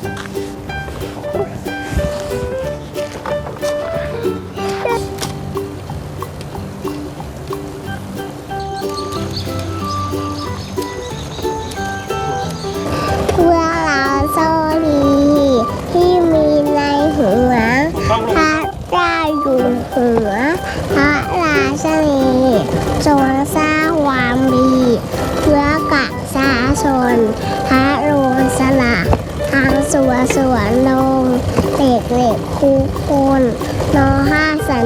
เพื่อเราโซลีที่มีในหัวต้องลพระเจ้าอยู่หัวพระราชนีทรงสร้างความดี เพื่อกะสาชนพระโรสละทา สวนสวนลงเด็กเล็กคูคนนอห้าสัน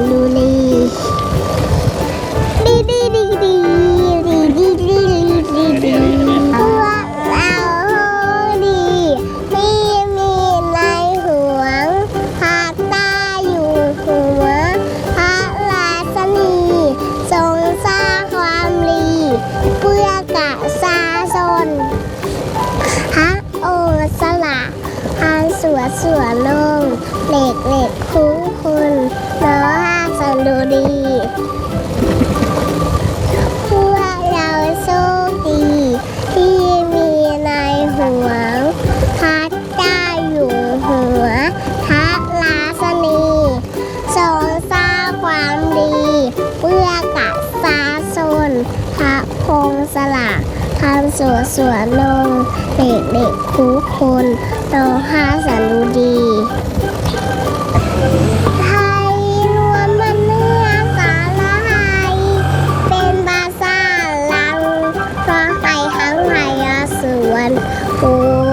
านสวนลงเหล็กเหล็กคุ้งคุณน้อห้าสันดูดีพวกเราโชคดี ที่มีในหัวพระเจ้าอยู่หัวพระราชนีทรงสร้างความดี เพื่อกะสาชนพระพงสลัก ความสวยสวนนงเด็กเด็กคู่คนตองห้าสันุดีไทยรวมมเนื้อสาละไทยเป็นภาษาลังก็ไทยทั้งไทยสวนปู